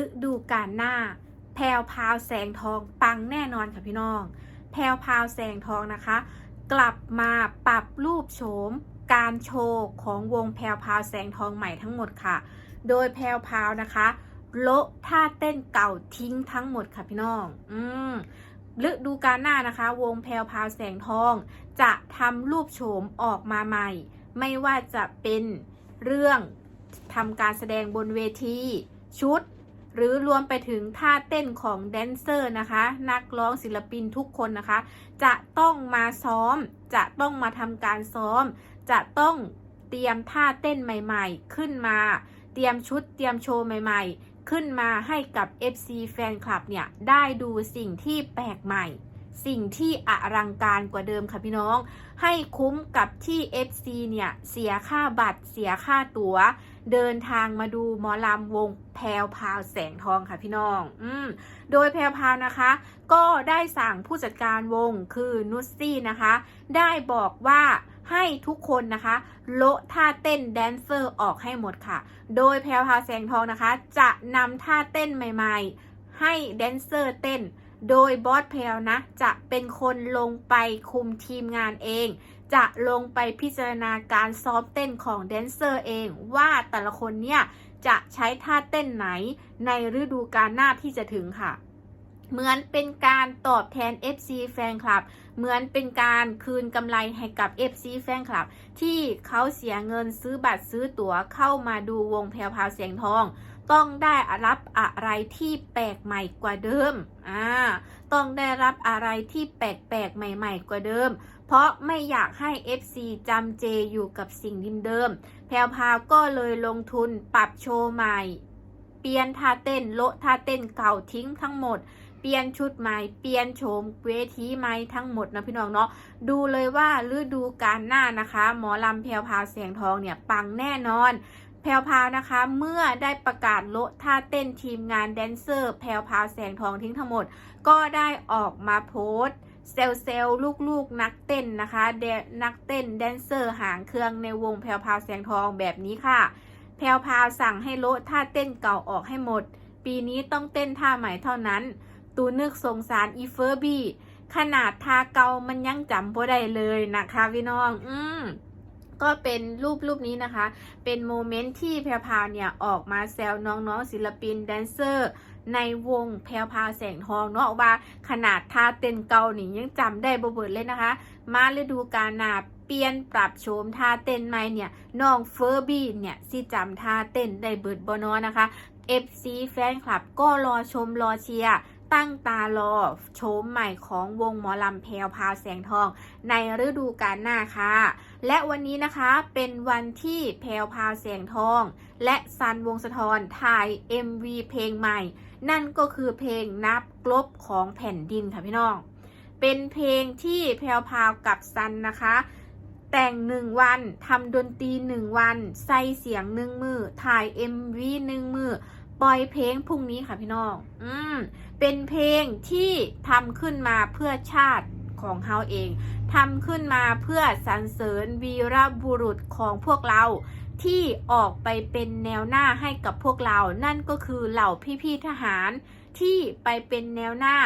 ฤดูกาลหน้า แพรวพาวแสงทองปังแน่นอนค่ะพี่น้อง แพรวพาวแสงทองนะคะ กลับมาปรับรูปโฉมการโชว์ของวงแพรวพาวแสงทองใหม่ทั้งหมดค่ะ โดยแพรวพาวนะคะโละท่าเต้นเก่าทิ้งทั้งหมดค่ะพี่น้อง อืมฤดูกาลหน้านะคะ วงแพรวพาวแสงทอง จะทำรูปโฉมออกมาใหม่ ไม่ว่าจะเป็นเรื่องทำการแสดงบนเวที ชุด หรือรวมไปถึงท่าเต้นของแดนเซอร์นะคะ นักร้องศิลปินทุกคนนะคะ จะต้องมาซ้อม จะต้องมาทำการซ้อม จะต้องเตรียมท่าเต้นใหม่ ๆ ขึ้นมา เตรียมชุดเตรียมโชว์ใหม่ ๆ ขึ้นมาให้กับ FC แฟนคลับเนี่ย ได้ดูสิ่งที่แปลกใหม่ สิ่งที่อลังการกว่าเดิมค่ะพี่น้อง ให้คุ้มกับที่ FC เนี่ยเสียค่าบัตรเสียค่าตัว๋ว เดินทางมาดูหมอลำวงแพรวพาวแสงทองค่ะพี่น้อง อืมโดยแพรวพาวนะคะ ก็ได้สั่งผู้จัดการวงคือนุชซี่นะคะ ได้บอกว่าให้ทุกคนนะคะโละท่าเต้นแดนเซอร์ออกให้หมดค่ะ โดยแพรวพาวแสงทองนะคะ จะนำท่าเต้นใหม่ ๆ ให้แดนเซอร์เต้น โดยบอสแพรวนะ จะเป็นคนลงไปคุมทีมงานเอง จะลงไปพิจารณาการซ้อมเต้นของแดนเซอร์เอง ว่าแต่ละคนเนี่ย จะใช้ท่าเต้นไหนในฤดูกาลหน้าที่จะถึงค่ะ เหมือนเป็นการตอบแทน FC แฟนคลับ เหมือนเป็นการคืนกำไรให้กับ FC แฟนคลับ ที่เขาเสียเงินซื้อบัตรซื้อตั๋วเข้ามาดูวงแพรวพาวเสียงทอง ต้องได้รับอะไรที่แปลกใหม่กว่าเดิม อ่า ต้องได้รับอะไรที่แปลกๆใหม่ ๆ กว่าเดิม เพราะไม่อยากให้ FC จำเจอยู่กับสิ่งเดิมๆ แพรวพาวก็เลยลงทุนปรับโชว์ใหม่ เปลี่ยนท่าเต้นโละท่าเต้นเก่าทิ้งทั้งหมดเปลี่ยนชุดใหม่เปลี่ยนโฉมเวทีใหม่ทั้งหมดนะพี่น้องเนาะดูเลยว่าฤดูกาลหน้านะคะ หมอลำแพรวพาวเสียงทองเนี่ยปังแน่นอน แพรวพาวนะคะ เมื่อได้ประกาศโละท่าเต้นทีมงานแดนเซอร์ แพรวพาวแสงทองทิ้งทั้งหมด ก็ได้ออกมาโพสต์เซลเซลลูกๆนักเต้นนะคะเดนักเต้นแดนเซอร์หางเครื่องในวงแพรวพาวแสงทองแบบนี้ค่ะ แพรวพาวสั่งให้โละท่าเต้นเก่าออกให้หมด ปีนี้ต้องเต้นท่าใหม่เท่านั้น ตูนึกสงสารอีเฟอร์บี้ขนาดท่าเก่ามันยังจำบ่ได้เลยนะคะพี่น้อง อืม ก็เป็นรูปรูปนี้นะคะ เป็นโมเมนต์ที่แพรพาวเนี่ยออกมาแซวน้องๆศิลปินแดนเซอร์ในวงแพรวพาแสงทองเนาะว่าขนาดท่าเต้นเกานี่ยังจำได้บ่เบิดเลยนะคะ มาฤดูกาลหนาเปลี่ยนปรับโฉมท่าเต้นใหม่เนี่ยน้องเฟอร์บี้เนี่ยสิจำท่าเต้นได้เบิดบ่เนอนะคะ FC แฟนคลับก็รอชมรอเชียร์ ตั้งตารอโฉมใหม่ของวงหมอลำแพรวพาวแสงทอง ในฤดูกาลหน้าค่ะ และวันนี้นะคะเป็นวันที่แพรวพาวแสงทอง และซันวงศธรถ่าย MV เพลงใหม่ นั่นก็คือเพลงนับกลบของแผ่นดินค่ะพี่น้อง เป็นเพลงที่แพรวพาวกับซันนะคะแต่งหนึ่งวันทำดนตรีหนึ่งวัน ใส่เสียงหนึ่งมือถ่าย MV หนึ่งมือ ปล่อยเพลงพรุ่งนี้ค่ะพี่น้อง อืม เป็นเพลงที่ทำขึ้นมาเพื่อชาติของเฮาเอง ทำขึ้นมาเพื่อสรรเสริญวีรบุรุษของพวกเราที่ออกไปเป็นแนวหน้าให้กับพวกเรา นั่นก็คือเหล่าพี่ๆทหาร ที่ไปเป็นแนวหน้า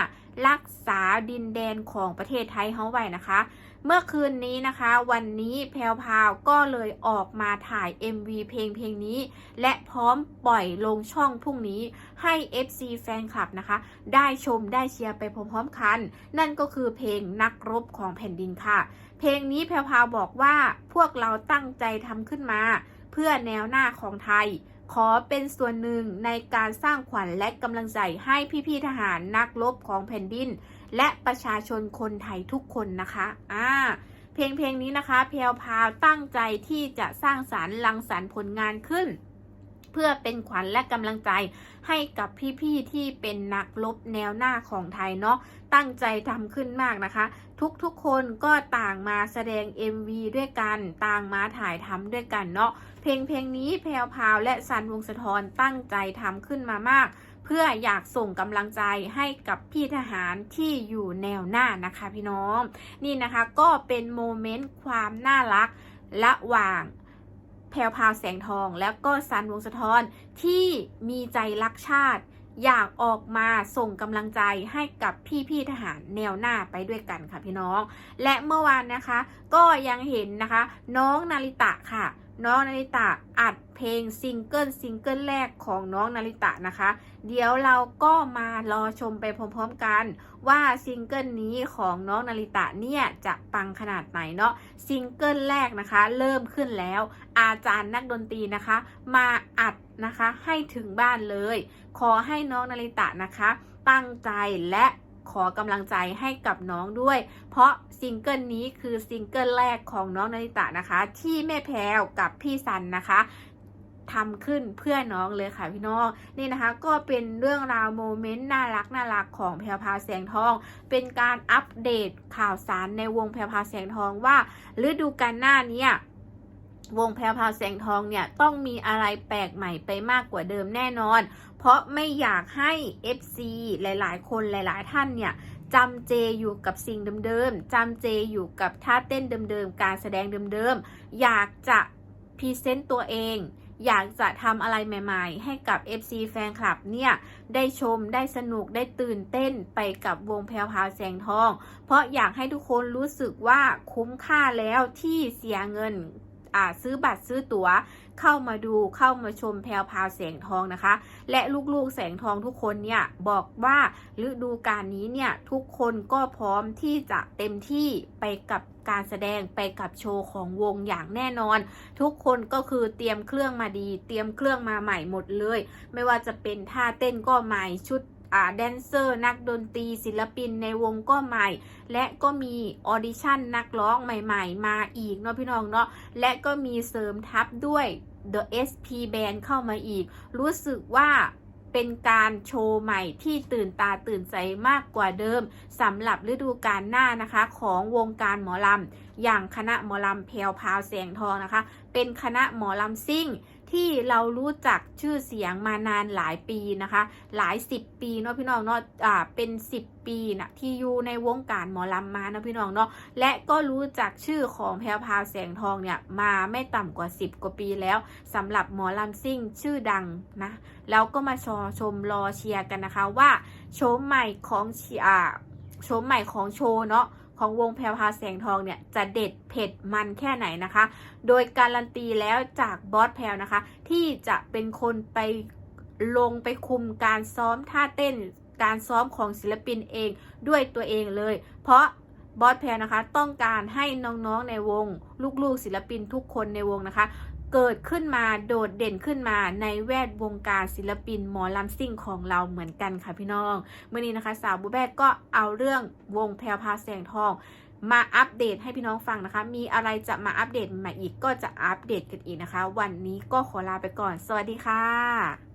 รักษาดินแดนของประเทศไทยเฮาไว้นะคะ เมื่อคืนนี้นะคะ วันนี้แพรวพาวก็เลยออกมาถ่าย MV เพลงเพลงนี้ และพร้อมปล่อยลงช่องพรุ่งนี้ให้ FC แฟนคลับนะคะ ได้ชมได้เชียร์ไปพร้อมๆกัน นั่นก็คือเพลงนักรบของแผ่นดินค่ะ เพลงนี้แพรวพาวบอกว่าพวกเราตั้งใจทำขึ้นมา เพื่อแนวหน้าของไทย ขอเป็นส่วนหนึ่งในการสร้างขวัญและกำลังใจให้พี่ๆทหารนักรบของแผ่นดิน และประชาชนคนไทยทุกคนนะคะอ่าเพลงเพลงนี้นะคะเพียวพราวตั้งใจที่จะสร้างสารรค์รังสรรค์ผลงานขึ้น เพื่อเป็นขวัญและกำลังใจให้กับพี่ๆที่เป็นนักรบแนวหน้าของไทยเนาะตั้งใจทำขึ้นมากนะคะ ทุกๆคนก็ต่างมาแสดง MV ด้วยกันต่างมาถ่ายทำด้วยกันเนาะเพลงเพลงนี้แพรวพาวและซันวงสะทอนตั้งใจทำขึ้นมามาก เพื่ออยากส่งกำลังใจให้กับพี่ทหารที่อยู่แนวหน้านะคะพี่น้อง นี่นะคะก็เป็นโมเมนต์ความน่ารักระหว่าง แแพรวพาวแสงทอง แล้วก็ซันวงสะท้อนที่มีใจรักชาติ อยากออกมาส่งกำลังใจให้กับพี่ๆทหารแนวหน้าไปด้วยกันค่ะพี่น้อง และเมื่อวานนะคะ ก็ยังเห็นนะคะ น้องนาริตะค่ะ น้องนาริตะอัดเพลงซิงเกิลซิงเกิลแรกของน้องนาริตะนะคะ เดี๋ยวเราก็มารอชมไปพร้อมๆกันว่าซิงเกิลนี้ของน้องนาริตะเนี่ยจะปังขนาดไหนเนาะซิงเกิลแรกนะคะ เริ่มขึ้นแล้ว อาจารย์นักดนตรีนะคะ มาอัดนะคะให้ถึงบ้านเลย ขอให้น้องนาริตะนะคะ ตั้งใจและ ขอกำลังใจให้กับน้องด้วย เพราะซิงเกิลนี้คือซิงเกิลแรกของน้องนาริตะนะคะ ที่แม่แพรวกับพี่ซันนะคะทำขึ้นเพื่อน้องเลยค่ะพี่น้องนี่นะคะ ก็เป็นเรื่องราวโมเมนต์น่ารักน่ารักของแพรพาแสงทอง เป็นการอัปเดตข่าวสารในวงแพรพาแสงทองว่าฤดูกาลหน้าเนี้ วงแพรวพาวแสงทองเนี่ยต้องมีอะไรแปลกใหม่ไปมากกว่าเดิมแน่นอน เพราะไม่อยากให้ FC หลายๆ คนหลาย ๆ ท่านเนี่ยจำเจอยู่กับสิ่งเดิมๆจำเจอยู่กับท่าเต้นเดิมๆ การแสดงเดิมๆ อยากจะพรีเซนต์ตัวเอง อยากจะทำอะไรใหม่ๆ ให้กับ FC แฟนคลับเนี่ย ได้ชมได้สนุกได้ตื่นเต้นไปกับวงแพรวพาวแสงทอง เพราะอยากให้ทุกคนรู้สึกว่าคุ้มค่าแล้วที่เสียเงิน ซื้อบัตรซื้อตั๋วเข้ามาดูเข้ามาชมแพรวพาวแสงทองนะคะ และลูกๆแสงทองทุกคนเนี่ยบอกว่าฤดูกาลนี้เนี่ยทุกคนก็พร้อมที่จะเต็มที่ไปกับการแสดงไปกับโชว์ของวงอย่างแน่นอน ทุกคนก็คือเตรียมเครื่องมาดี เตรียมเครื่องมาใหม่หมดเลย ไม่ว่าจะเป็นท่าเต้นก็ใหม่ชุด แดนเซอร์ นักดนตรีศิลปินในวงก็ใหม่ และก็มีออดิชั่นนักร้องใหม่ ๆ มาอีกเนาะพี่น้องเนาะและก็มีเสริมทับด้วย The SP Band เข้ามาอีก รู้สึกว่าเป็นการโชว์ใหม่ที่ตื่นตาตื่นใจมากกว่าเดิมสำหรับฤดูกาลหน้านะคะ ของวงการหมอลำอย่างคณะหมอลำเพลวพราวแสงทองนะคะ เป็นคณะหมอลำซิ่ง ที่เรารู้จักชื่อเสียงมานานหลายปีนะคะ หลายสิบปีเนาะพี่น้องเนาะอ่าเป็นสิบปีนะที่อยู่ในวงการหมอลำมาเนาะพี่น้องเนาะและก็รู้จักชื่อของแพรวพราวแสงทองเนี่ยมาไม่ต่ำกว่า 10 กว่าปีแล้วสำหรับหมอลำซิ่งชื่อดังนะแล้วก็มาชอชมรอเชียร์กันนะคะว่าโชมใหม่ของเชียอ่าโชมใหม่ของโชว์เนาะ ของวงแพรวพาแสงทองเนี่ยจะเด็ดเผ็ดมันแค่ไหนนะคะ โดยการันตีแล้วจากบอสแพรวนะคะ ที่จะเป็นคนไปลงไปคุมการซ้อมท่าเต้นการซ้อมของศิลปินเองด้วยตัวเองเลย เพราะบอสแพรนะคะ ต้องการให้น้องๆในวง ลูกๆ ศิลปินทุกคนในวงนะคะ เกิดขึ้นมาโดดเด่นขึ้นมาในแวดวงการศิลปินหมอลำซิ่งของเราเหมือนกันค่ะพี่น้องเมื่อนี้นะคะสาวบูแบกก็เอาเรื่องวงแพรวพาแสงทองมาอัปเดตให้พี่น้องฟังนะคะ มีอะไรจะมาอัปเดตมาอีกก็จะอัปเดตกันอีกนะคะ วันนี้ก็ขอลาไปก่อน สวัสดีค่ะ